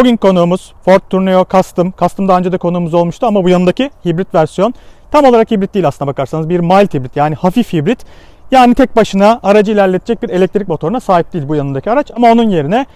Bugün konuğumuz Ford Tourneo Custom. Custom daha önce de konuğumuz olmuştu ama bu yanındaki hibrit versiyon. Tam olarak hibrit değil aslına bakarsanız. Bir mild hibrit yani hafif hibrit. Yani tek başına aracı ilerletecek bir elektrik motoruna sahip değil bu yanındaki araç. Ama onun yerine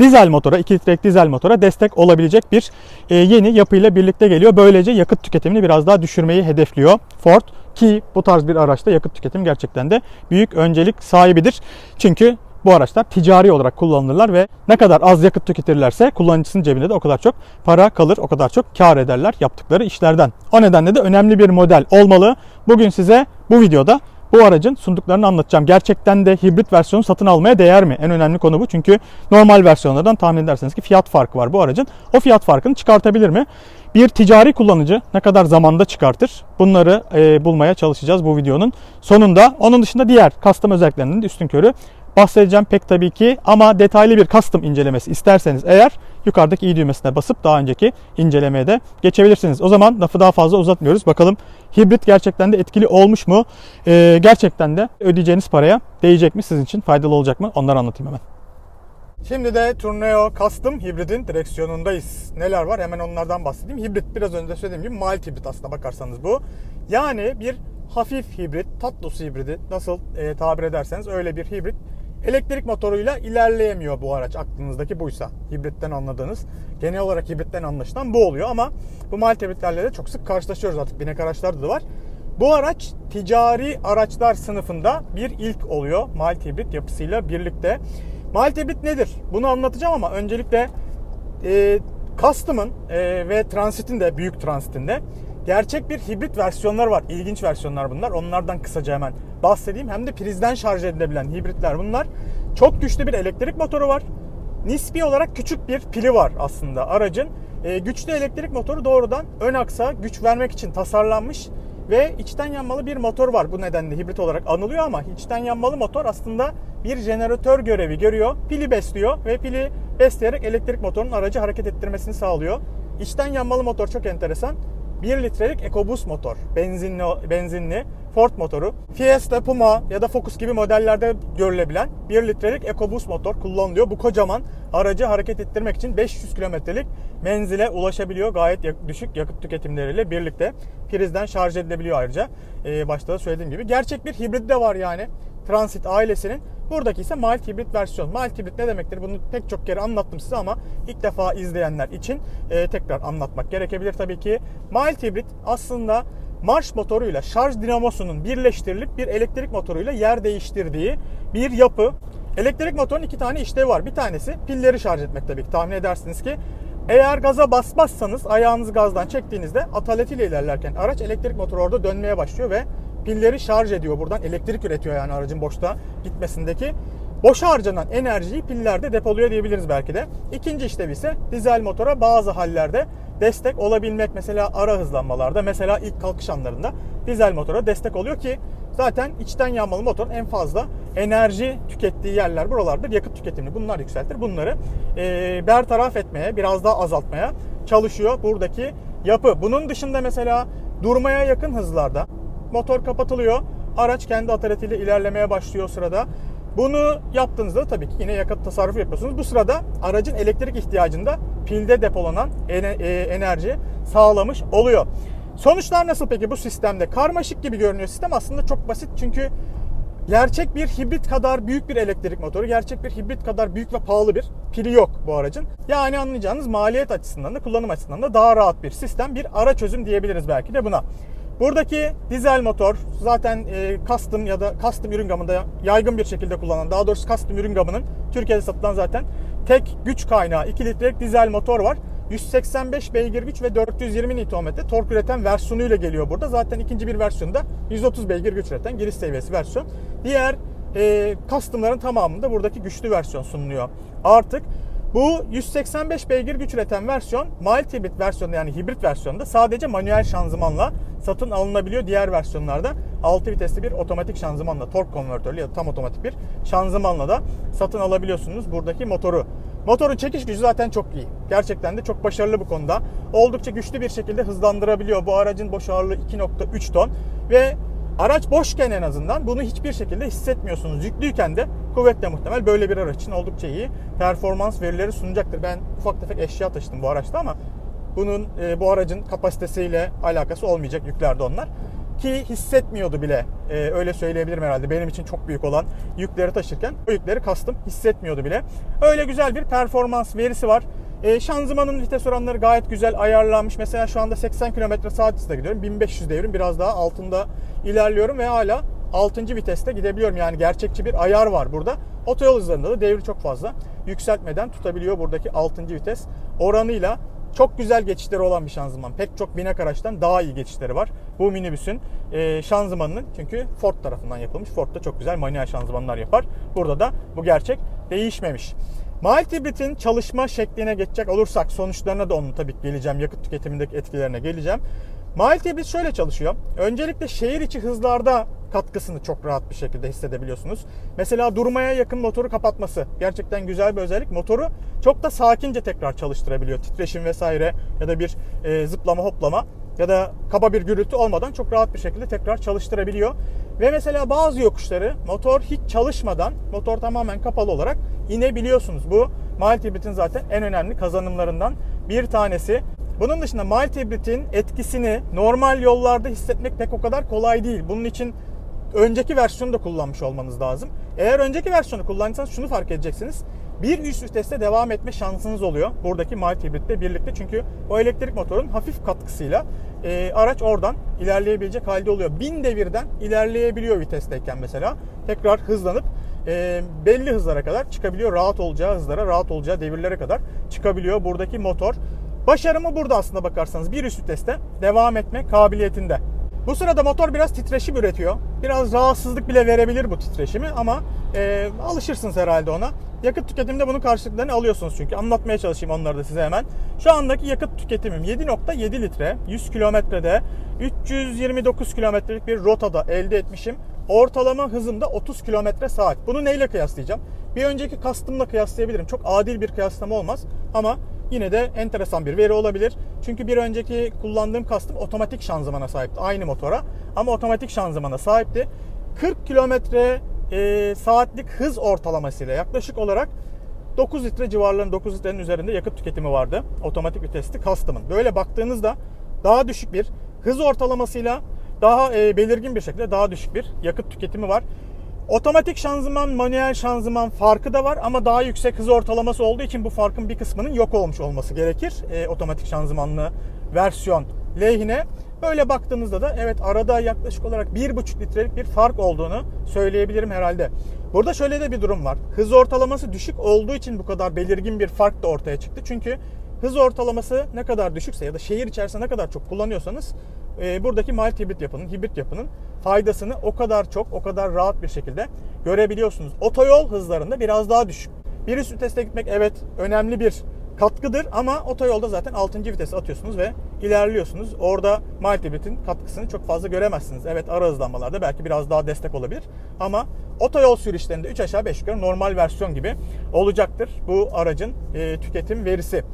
dizel motora, 2 litrelik dizel motora destek olabilecek bir e, yeni yapıyla birlikte geliyor. Böylece yakıt tüketimini biraz daha düşürmeyi hedefliyor Ford. Ki bu tarz bir araçta yakıt tüketim gerçekten de büyük öncelik sahibidir. Çünkü bu araçlar ticari olarak kullanılırlar ve ne kadar az yakıt tüketirlerse kullanıcısının cebinde de o kadar çok para kalır, o kadar çok kar ederler yaptıkları işlerden. O nedenle de önemli bir model olmalı. Bugün size bu videoda bu aracın sunduklarını anlatacağım. Gerçekten de hibrit versiyonu satın almaya değer mi? En önemli konu bu. Çünkü normal versiyonlardan tahmin ederseniz ki fiyat farkı var bu aracın. O fiyat farkını çıkartabilir mi? Bir ticari kullanıcı ne kadar zamanda çıkartır? Bunları e, bulmaya çalışacağız bu videonun sonunda. Onun dışında diğer custom özelliklerinin üstün körü bahsedeceğim pek tabii ki ama detaylı bir custom incelemesi isterseniz eğer yukarıdaki i düğmesine basıp daha önceki incelemeye de geçebilirsiniz. O zaman lafı daha fazla uzatmıyoruz. Bakalım hibrit gerçekten de etkili olmuş mu? Ee, gerçekten de ödeyeceğiniz paraya değecek mi? Sizin için faydalı olacak mı? Onları anlatayım hemen. Şimdi de Tourneo Custom hibridin direksiyonundayız. Neler var? Hemen onlardan bahsedeyim. Hibrit biraz önce söylediğim gibi mild hibrit aslında bakarsanız bu. Yani bir hafif hibrit, tatlus hibridi nasıl e, tabir ederseniz öyle bir hibrit. Elektrik motoruyla ilerleyemiyor bu araç aklınızdaki buysa. Hibritten anladığınız, genel olarak hibritten anlaşılan bu oluyor ama bu mild de çok sık karşılaşıyoruz artık. Binek araçlarda da var. Bu araç ticari araçlar sınıfında bir ilk oluyor mild yapısıyla birlikte. Mild nedir? Bunu anlatacağım ama öncelikle e, Custom'ın e, ve Transit'in de büyük Transit'in de gerçek bir hibrit versiyonlar var. İlginç versiyonlar bunlar. Onlardan kısaca hemen bahsedeyim. Hem de prizden şarj edilebilen hibritler bunlar. Çok güçlü bir elektrik motoru var. Nispi olarak küçük bir pili var aslında aracın. E, güçlü elektrik motoru doğrudan ön aksa güç vermek için tasarlanmış ve içten yanmalı bir motor var. Bu nedenle hibrit olarak anılıyor ama içten yanmalı motor aslında bir jeneratör görevi görüyor. Pili besliyor ve pili besleyerek elektrik motorun aracı hareket ettirmesini sağlıyor. İçten yanmalı motor çok enteresan. 1 litrelik EcoBoost motor. Benzinli, benzinli Ford motoru. Fiesta, Puma ya da Focus gibi modellerde görülebilen 1 litrelik EcoBoost motor kullanılıyor. Bu kocaman aracı hareket ettirmek için 500 kilometrelik menzile ulaşabiliyor. Gayet düşük yakıt tüketimleriyle birlikte prizden şarj edilebiliyor ayrıca. Ee, başta da söylediğim gibi. Gerçek bir hibrit de var yani. Transit ailesinin. Buradaki ise mild hibrit versiyon. Mild hibrit ne demektir? Bunu pek çok kere anlattım size ama ilk defa izleyenler için e, tekrar anlatmak gerekebilir tabii ki. Mild hibrit aslında marş motoruyla şarj dinamosunun birleştirilip bir elektrik motoruyla yer değiştirdiği bir yapı. Elektrik motorun iki tane işlevi var. Bir tanesi pilleri şarj etmek tabii ki. Tahmin edersiniz ki eğer gaza basmazsanız ayağınızı gazdan çektiğinizde ataletiyle ilerlerken araç elektrik motoru orada dönmeye başlıyor ve pilleri şarj ediyor buradan. Elektrik üretiyor yani aracın boşta gitmesindeki. Boşa harcanan enerjiyi pillerde depoluyor diyebiliriz belki de. İkinci işlevi ise dizel motora bazı hallerde destek olabilmek. Mesela ara hızlanmalarda, mesela ilk kalkış anlarında dizel motora destek oluyor ki zaten içten yanmalı motorun en fazla enerji tükettiği yerler buralardır. Yakıt tüketimini bunlar yükseltir. Bunları e, bertaraf etmeye, biraz daha azaltmaya çalışıyor buradaki yapı. Bunun dışında mesela durmaya yakın hızlarda motor kapatılıyor. Araç kendi ataletiyle ilerlemeye başlıyor o sırada. Bunu yaptığınızda tabii ki yine yakıt tasarrufu yapıyorsunuz. Bu sırada aracın elektrik ihtiyacında pilde depolanan enerji sağlamış oluyor. Sonuçlar nasıl peki bu sistemde? Karmaşık gibi görünüyor sistem aslında çok basit çünkü gerçek bir hibrit kadar büyük bir elektrik motoru, gerçek bir hibrit kadar büyük ve pahalı bir pili yok bu aracın. Yani anlayacağınız maliyet açısından da kullanım açısından da daha rahat bir sistem, bir ara çözüm diyebiliriz belki de buna. Buradaki dizel motor zaten e, custom ya da custom ürün gamında yaygın bir şekilde kullanılan, daha doğrusu custom ürün gamının Türkiye'de satılan zaten tek güç kaynağı 2 litrelik dizel motor var. 185 beygir güç ve 420 Nm tork üreten versiyonuyla geliyor burada. Zaten ikinci bir versiyonda 130 beygir güç üreten giriş seviyesi versiyon. Diğer e, custom'ların tamamında buradaki güçlü versiyon sunuluyor. Artık bu 185 beygir güç üreten versiyon mild hibrit versiyonda yani hibrit versiyonda sadece manuel şanzımanla satın alınabiliyor. Diğer versiyonlarda 6 vitesli bir otomatik şanzımanla, tork konvertörlü ya da tam otomatik bir şanzımanla da satın alabiliyorsunuz buradaki motoru. Motorun çekiş gücü zaten çok iyi. Gerçekten de çok başarılı bu konuda. Oldukça güçlü bir şekilde hızlandırabiliyor. Bu aracın boş ağırlığı 2.3 ton ve araç boşken en azından bunu hiçbir şekilde hissetmiyorsunuz. Yüklüyken de kuvvetle muhtemel böyle bir araç için oldukça iyi performans verileri sunacaktır. Ben ufak tefek eşya taşıdım bu araçta ama bunun e, bu aracın kapasitesiyle alakası olmayacak yüklerde onlar. Ki hissetmiyordu bile e, öyle söyleyebilirim herhalde benim için çok büyük olan yükleri taşırken o yükleri kastım hissetmiyordu bile. Öyle güzel bir performans verisi var. E, şanzımanın vites oranları gayet güzel ayarlanmış. Mesela şu anda 80 km saat hızla gidiyorum. 1500 devrim biraz daha altında ilerliyorum ve hala 6. viteste gidebiliyorum. Yani gerçekçi bir ayar var burada. Otoyol hızlarında da devri çok fazla yükseltmeden tutabiliyor buradaki 6. vites oranıyla. Çok güzel geçişleri olan bir şanzıman. Pek çok binek araçtan daha iyi geçişleri var. Bu minibüsün e, şanzımanının çünkü Ford tarafından yapılmış. Ford da çok güzel manuel şanzımanlar yapar. Burada da bu gerçek değişmemiş. Mild hibritin çalışma şekline geçecek olursak sonuçlarına da onun tabii geleceğim. Yakıt tüketimindeki etkilerine geleceğim. Mild hibrit şöyle çalışıyor. Öncelikle şehir içi hızlarda katkısını çok rahat bir şekilde hissedebiliyorsunuz. Mesela durmaya yakın motoru kapatması gerçekten güzel bir özellik. Motoru çok da sakince tekrar çalıştırabiliyor. Titreşim vesaire ya da bir e, zıplama hoplama ya da kaba bir gürültü olmadan çok rahat bir şekilde tekrar çalıştırabiliyor. Ve mesela bazı yokuşları motor hiç çalışmadan motor tamamen kapalı olarak inebiliyorsunuz. Bu mild zaten en önemli kazanımlarından bir tanesi. Bunun dışında mild etkisini normal yollarda hissetmek pek o kadar kolay değil. Bunun için önceki versiyonu da kullanmış olmanız lazım. Eğer önceki versiyonu kullanırsanız şunu fark edeceksiniz. Bir üst viteste devam etme şansınız oluyor buradaki mild hibritle birlikte. Çünkü o elektrik motorun hafif katkısıyla e, araç oradan ilerleyebilecek halde oluyor. 1000 devirden ilerleyebiliyor vitesteyken mesela. Tekrar hızlanıp e, belli hızlara kadar çıkabiliyor. Rahat olacağı hızlara, rahat olacağı devirlere kadar çıkabiliyor buradaki motor. Başarımı burada aslında bakarsanız bir üst viteste devam etme kabiliyetinde. Bu sırada motor biraz titreşim üretiyor. Biraz rahatsızlık bile verebilir bu titreşimi ama e, alışırsınız herhalde ona. Yakıt tüketiminde bunun karşılıklarını alıyorsunuz çünkü. Anlatmaya çalışayım onları da size hemen. Şu andaki yakıt tüketimim 7.7 litre. 100 kilometrede 329 kilometrelik bir rotada elde etmişim. Ortalama hızım da 30 kilometre saat. Bunu neyle kıyaslayacağım? Bir önceki kastımla kıyaslayabilirim. Çok adil bir kıyaslama olmaz ama yine de enteresan bir veri olabilir. Çünkü bir önceki kullandığım kastım otomatik şanzımana sahipti. Aynı motora ama otomatik şanzımana sahipti. 40 kilometre e, saatlik hız ortalamasıyla yaklaşık olarak 9 litre civarlarında 9 litrenin üzerinde yakıt tüketimi vardı. Otomatik vitesli Custom'ın. Böyle baktığınızda daha düşük bir hız ortalamasıyla daha e, belirgin bir şekilde daha düşük bir yakıt tüketimi var. Otomatik şanzıman, manuel şanzıman farkı da var ama daha yüksek hız ortalaması olduğu için bu farkın bir kısmının yok olmuş olması gerekir. E, otomatik şanzımanlı versiyon lehine. Böyle baktığınızda da evet arada yaklaşık olarak 1,5 litrelik bir fark olduğunu söyleyebilirim herhalde. Burada şöyle de bir durum var. Hız ortalaması düşük olduğu için bu kadar belirgin bir fark da ortaya çıktı. Çünkü hız ortalaması ne kadar düşükse ya da şehir içerisinde ne kadar çok kullanıyorsanız e, buradaki mild hibrit yapının, hibrit yapının faydasını o kadar çok, o kadar rahat bir şekilde görebiliyorsunuz. Otoyol hızlarında biraz daha düşük. Bir üst viteste gitmek evet önemli bir katkıdır ama otoyolda zaten 6. vitese atıyorsunuz ve ilerliyorsunuz. Orada mild hibritin katkısını çok fazla göremezsiniz. Evet ara hızlanmalarda belki biraz daha destek olabilir ama otoyol sürüşlerinde 3 aşağı 5 yukarı normal versiyon gibi olacaktır bu aracın e, tüketim verisi.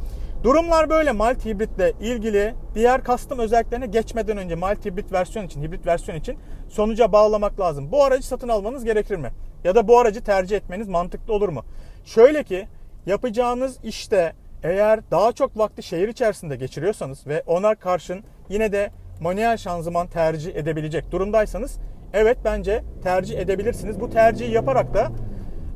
Durumlar böyle mild hibritle ilgili diğer custom özelliklerine geçmeden önce mild hibrit versiyon için, hibrit versiyon için sonuca bağlamak lazım. Bu aracı satın almanız gerekir mi? Ya da bu aracı tercih etmeniz mantıklı olur mu? Şöyle ki yapacağınız işte eğer daha çok vakti şehir içerisinde geçiriyorsanız ve ona karşın yine de manuel şanzıman tercih edebilecek durumdaysanız evet bence tercih edebilirsiniz. Bu tercihi yaparak da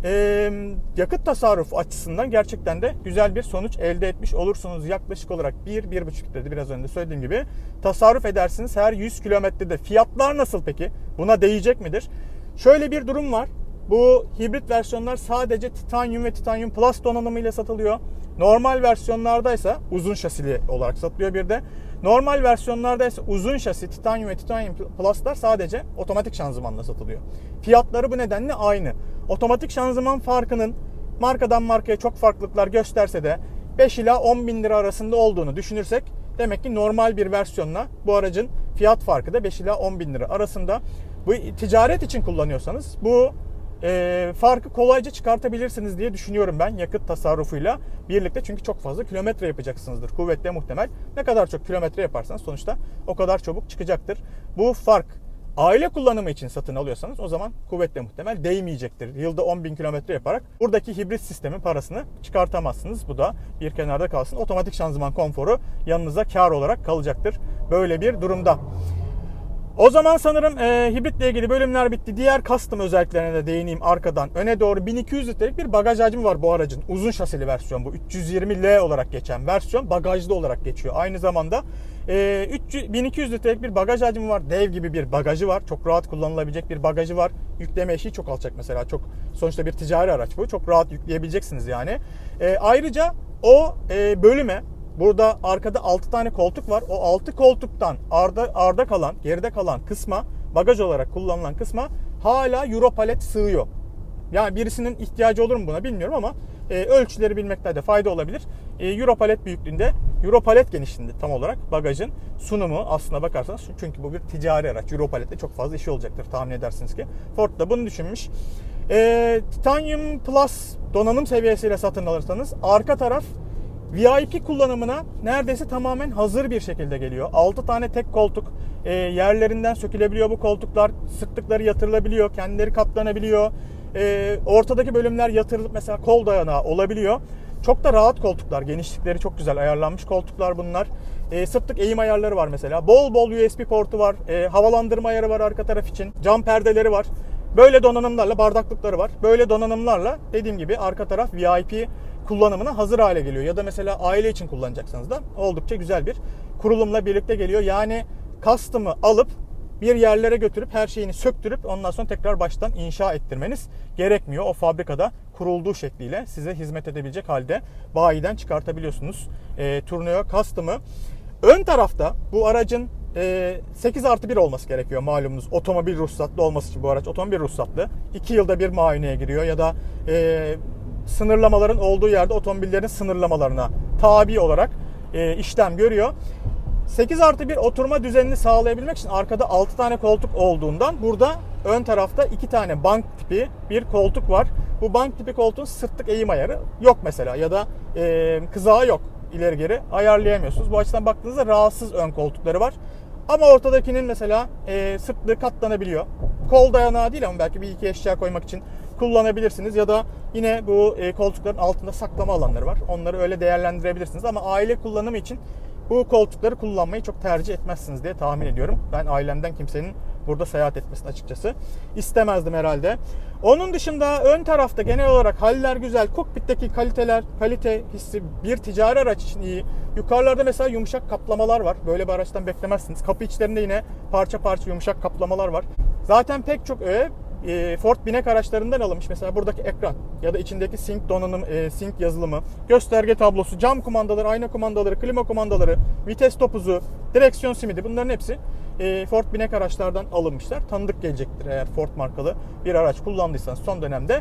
e, yakıt tasarrufu açısından gerçekten de güzel bir sonuç elde etmiş olursunuz. Yaklaşık olarak 1-1,5 litrede biraz önce söylediğim gibi tasarruf edersiniz her 100 kilometrede. Fiyatlar nasıl peki? Buna değecek midir? Şöyle bir durum var. Bu hibrit versiyonlar sadece Titanium ve Titanium Plus donanımıyla satılıyor. Normal versiyonlardaysa uzun şasili olarak satılıyor bir de. Normal versiyonlarda ise uzun şasi Titanium ve Titanium Plus'lar sadece otomatik şanzımanla satılıyor. Fiyatları bu nedenle aynı. Otomatik şanzıman farkının markadan markaya çok farklılıklar gösterse de 5 ila 10 bin lira arasında olduğunu düşünürsek demek ki normal bir versiyonla bu aracın fiyat farkı da 5 ila 10 bin lira arasında. Bu ticaret için kullanıyorsanız bu e, farkı kolayca çıkartabilirsiniz diye düşünüyorum ben yakıt tasarrufuyla birlikte. Çünkü çok fazla kilometre yapacaksınızdır. Kuvvetle muhtemel. Ne kadar çok kilometre yaparsanız sonuçta o kadar çabuk çıkacaktır. Bu fark Aile kullanımı için satın alıyorsanız o zaman kuvvetle muhtemel değmeyecektir. Yılda 10 bin kilometre yaparak buradaki hibrit sistemin parasını çıkartamazsınız. Bu da bir kenarda kalsın. Otomatik şanzıman konforu yanınıza kar olarak kalacaktır. Böyle bir durumda. O zaman sanırım e, hibritle ilgili bölümler bitti. Diğer custom özelliklerine de değineyim arkadan. Öne doğru 1200 litrelik bir bagaj hacmi var bu aracın. Uzun şasili versiyon bu. 320L olarak geçen versiyon bagajlı olarak geçiyor. Aynı zamanda e, 300, 1200 litrelik bir bagaj hacmi var. Dev gibi bir bagajı var. Çok rahat kullanılabilecek bir bagajı var. Yükleme eşiği çok alçak mesela. Çok sonuçta bir ticari araç bu. Çok rahat yükleyebileceksiniz yani. E, ayrıca o e, bölüme Burada arkada 6 tane koltuk var. O 6 koltuktan arda, arda kalan, geride kalan kısma, bagaj olarak kullanılan kısma hala Europalet sığıyor. Yani birisinin ihtiyacı olur mu buna bilmiyorum ama e, ölçüleri bilmekte de fayda olabilir. E, Europalet büyüklüğünde, Europalet genişliğinde tam olarak bagajın sunumu aslına bakarsanız çünkü bu bir ticari araç. Europaletle çok fazla işi olacaktır tahmin edersiniz ki. Ford da bunu düşünmüş. E, Titanium Plus donanım seviyesiyle satın alırsanız arka taraf VIP kullanımına neredeyse tamamen hazır bir şekilde geliyor. 6 tane tek koltuk e, yerlerinden sökülebiliyor bu koltuklar. Sıktıkları yatırılabiliyor, kendileri katlanabiliyor. E, ortadaki bölümler yatırılıp mesela kol dayanağı olabiliyor. Çok da rahat koltuklar. Genişlikleri çok güzel ayarlanmış koltuklar bunlar. E, sırtlık eğim ayarları var mesela. Bol bol USB portu var. E, havalandırma ayarı var arka taraf için. Cam perdeleri var. Böyle donanımlarla bardaklıkları var. Böyle donanımlarla dediğim gibi arka taraf VIP kullanımına hazır hale geliyor. Ya da mesela aile için kullanacaksanız da oldukça güzel bir kurulumla birlikte geliyor. Yani custom'ı alıp bir yerlere götürüp her şeyini söktürüp ondan sonra tekrar baştan inşa ettirmeniz gerekmiyor. O fabrikada kurulduğu şekliyle size hizmet edebilecek halde bayiden çıkartabiliyorsunuz e, Tourneo Custom'ı. Ön tarafta bu aracın 8 e, artı 1 olması gerekiyor malumunuz. Otomobil ruhsatlı olması için bu araç otomobil ruhsatlı. 2 yılda bir muayeneye giriyor ya da e, sınırlamaların olduğu yerde otomobillerin sınırlamalarına tabi olarak e, işlem görüyor. 8 artı 1 oturma düzenini sağlayabilmek için arkada 6 tane koltuk olduğundan burada ön tarafta 2 tane bank tipi bir koltuk var. Bu bank tipi koltuğun sırtlık eğim ayarı yok mesela ya da e, kızağı yok ileri geri ayarlayamıyorsunuz. Bu açıdan baktığınızda rahatsız ön koltukları var. Ama ortadakinin mesela e, sırtlığı katlanabiliyor. Kol dayanağı değil ama belki bir iki eşya koymak için kullanabilirsiniz. Ya da yine bu e, koltukların altında saklama alanları var. Onları öyle değerlendirebilirsiniz. Ama aile kullanımı için bu koltukları kullanmayı çok tercih etmezsiniz diye tahmin ediyorum. Ben ailemden kimsenin burada seyahat etmesini açıkçası istemezdim herhalde. Onun dışında ön tarafta genel olarak haller güzel. Kokpitteki kaliteler, kalite hissi bir ticari araç için iyi. Yukarılarda mesela yumuşak kaplamalar var. Böyle bir araçtan beklemezsiniz. Kapı içlerinde yine parça parça yumuşak kaplamalar var. Zaten pek çok öğe e, Ford binek araçlarından alınmış. Mesela buradaki ekran ya da içindeki sync donanım, e, sync yazılımı, gösterge tablosu, cam kumandaları, ayna kumandaları, klima kumandaları, vites topuzu, direksiyon simidi bunların hepsi e, Ford binek araçlardan alınmışlar. Tanıdık gelecektir eğer Ford markalı bir araç kullandıysanız son dönemde.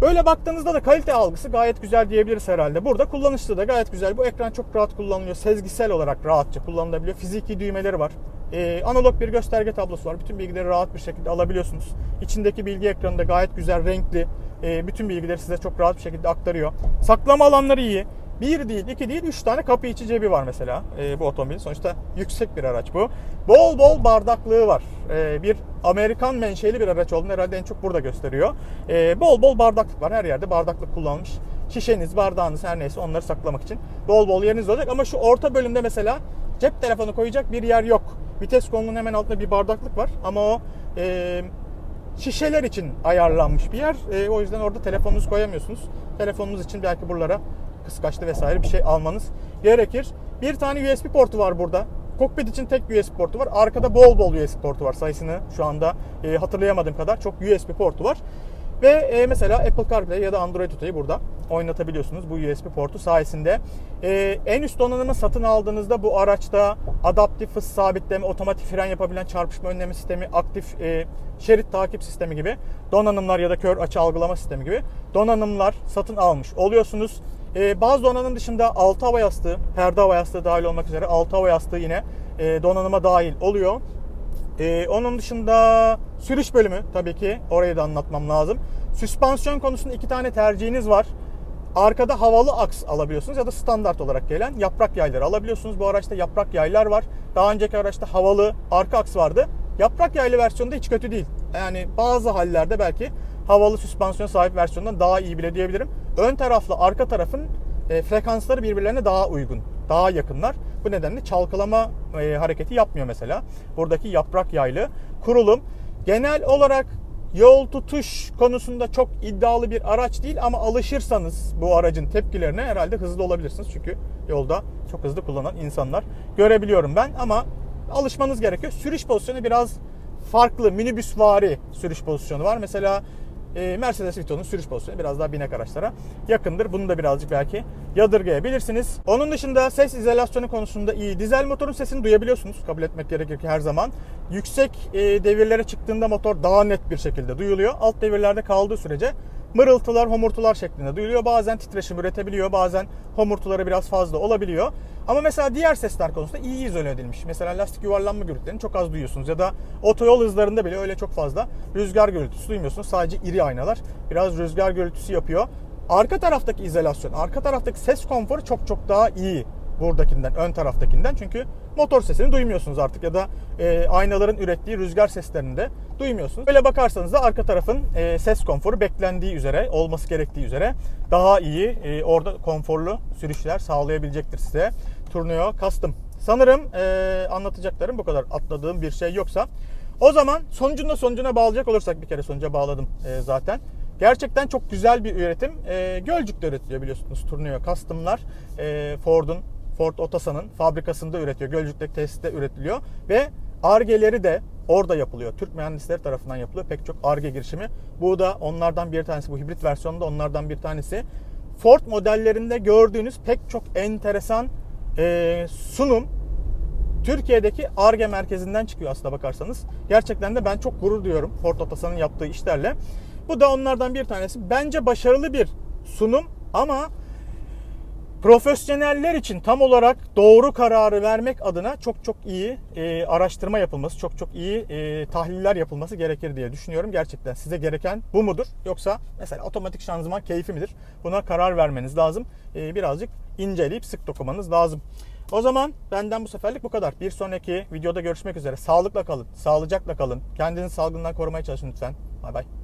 Böyle baktığınızda da kalite algısı gayet güzel diyebiliriz herhalde. Burada kullanışlı da gayet güzel. Bu ekran çok rahat kullanılıyor. Sezgisel olarak rahatça kullanılabiliyor. Fiziki düğmeleri var. Ee, analog bir gösterge tablosu var. Bütün bilgileri rahat bir şekilde alabiliyorsunuz. İçindeki bilgi ekranında gayet güzel, renkli. E, bütün bilgileri size çok rahat bir şekilde aktarıyor. Saklama alanları iyi. Bir değil, iki değil, üç tane kapı içi cebi var mesela e, bu otomobil. Sonuçta yüksek bir araç bu. Bol bol bardaklığı var. E, bir Amerikan menşeli bir araç olduğunu herhalde en çok burada gösteriyor. E, bol bol bardaklık var. Her yerde bardaklık kullanılmış. Şişeniz, bardağınız her neyse onları saklamak için bol bol yeriniz olacak. Ama şu orta bölümde mesela cep telefonu koyacak bir yer yok. Vites kolunun hemen altında bir bardaklık var. Ama o e, şişeler için ayarlanmış bir yer. E, o yüzden orada telefonunuzu koyamıyorsunuz. Telefonunuz için belki buralara kıskaçlı vesaire bir şey almanız gerekir. Bir tane USB portu var burada. Kokpit için tek USB portu var. Arkada bol bol USB portu var. Sayısını şu anda e, hatırlayamadığım kadar çok USB portu var. Ve e, mesela Apple CarPlay ya da Android Auto'yu burada oynatabiliyorsunuz bu USB portu sayesinde. E, en üst donanımı satın aldığınızda bu araçta adaptif hız sabitleme, otomatik fren yapabilen çarpışma önleme sistemi, aktif e, şerit takip sistemi gibi donanımlar ya da kör açı algılama sistemi gibi donanımlar satın almış oluyorsunuz. E, bazı donanım dışında altı hava yastığı, perde hava yastığı dahil olmak üzere altı hava yastığı yine e, donanıma dahil oluyor. Ee, onun dışında sürüş bölümü tabii ki orayı da anlatmam lazım. Süspansiyon konusunda iki tane tercihiniz var. Arkada havalı aks alabiliyorsunuz ya da standart olarak gelen yaprak yayları alabiliyorsunuz. Bu araçta yaprak yaylar var. Daha önceki araçta havalı arka aks vardı. Yaprak yaylı versiyonu da hiç kötü değil. Yani bazı hallerde belki havalı süspansiyon sahip versiyondan daha iyi bile diyebilirim. Ön tarafla arka tarafın e, frekansları birbirlerine daha uygun, daha yakınlar. Bu nedenle çalkalama e, hareketi yapmıyor mesela. Buradaki yaprak yaylı kurulum genel olarak yol tutuş konusunda çok iddialı bir araç değil ama alışırsanız bu aracın tepkilerine herhalde hızlı olabilirsiniz. Çünkü yolda çok hızlı kullanan insanlar görebiliyorum ben ama alışmanız gerekiyor. Sürüş pozisyonu biraz farklı, minibüsvari sürüş pozisyonu var. Mesela Mercedes Vito'nun sürüş pozisyonu biraz daha binek araçlara yakındır. Bunu da birazcık belki yadırgayabilirsiniz. Onun dışında ses izolasyonu konusunda iyi. Dizel motorun sesini duyabiliyorsunuz. Kabul etmek gerekir ki her zaman. Yüksek e, devirlere çıktığında motor daha net bir şekilde duyuluyor. Alt devirlerde kaldığı sürece mırıltılar, homurtular şeklinde duyuluyor. Bazen titreşim üretebiliyor, bazen homurtuları biraz fazla olabiliyor. Ama mesela diğer sesler konusunda iyi izole edilmiş. Mesela lastik yuvarlanma gürültülerini çok az duyuyorsunuz. Ya da otoyol hızlarında bile öyle çok fazla rüzgar gürültüsü duymuyorsunuz. Sadece iri aynalar biraz rüzgar gürültüsü yapıyor. Arka taraftaki izolasyon, arka taraftaki ses konforu çok çok daha iyi buradakinden, ön taraftakinden. Çünkü motor sesini duymuyorsunuz artık ya da e, aynaların ürettiği rüzgar seslerini de duymuyorsunuz. Böyle bakarsanız da arka tarafın e, ses konforu beklendiği üzere, olması gerektiği üzere daha iyi, e, orada konforlu sürüşler sağlayabilecektir size. Tourneo Custom. Sanırım e, anlatacaklarım bu kadar. Atladığım bir şey yoksa. O zaman sonucunda sonucuna bağlayacak olursak bir kere sonuca bağladım e, zaten. Gerçekten çok güzel bir üretim. E, Gölcük'te üretiliyor biliyorsunuz Tourneo Custom'lar. E, Ford'un Ford Otosan'ın fabrikasında üretiyor. Gölcük'teki tesiste üretiliyor ve Arge'leri de orada yapılıyor. Türk mühendisleri tarafından yapılıyor. Pek çok Arge girişimi. Bu da onlardan bir tanesi. Bu hibrit versiyonda onlardan bir tanesi. Ford modellerinde gördüğünüz pek çok enteresan e, sunum Türkiye'deki ARGE merkezinden çıkıyor aslında bakarsanız. Gerçekten de ben çok gurur duyuyorum Ford Otosan'ın yaptığı işlerle. Bu da onlardan bir tanesi. Bence başarılı bir sunum ama profesyoneller için tam olarak doğru kararı vermek adına çok çok iyi e, araştırma yapılması, çok çok iyi e, tahliller yapılması gerekir diye düşünüyorum. Gerçekten size gereken bu mudur? Yoksa mesela otomatik şanzıman keyfi midir? Buna karar vermeniz lazım. E, birazcık inceleyip sık dokumanız lazım. O zaman benden bu seferlik bu kadar. Bir sonraki videoda görüşmek üzere. Sağlıkla kalın, sağlıcakla kalın. Kendinizi salgından korumaya çalışın lütfen. Bay bay.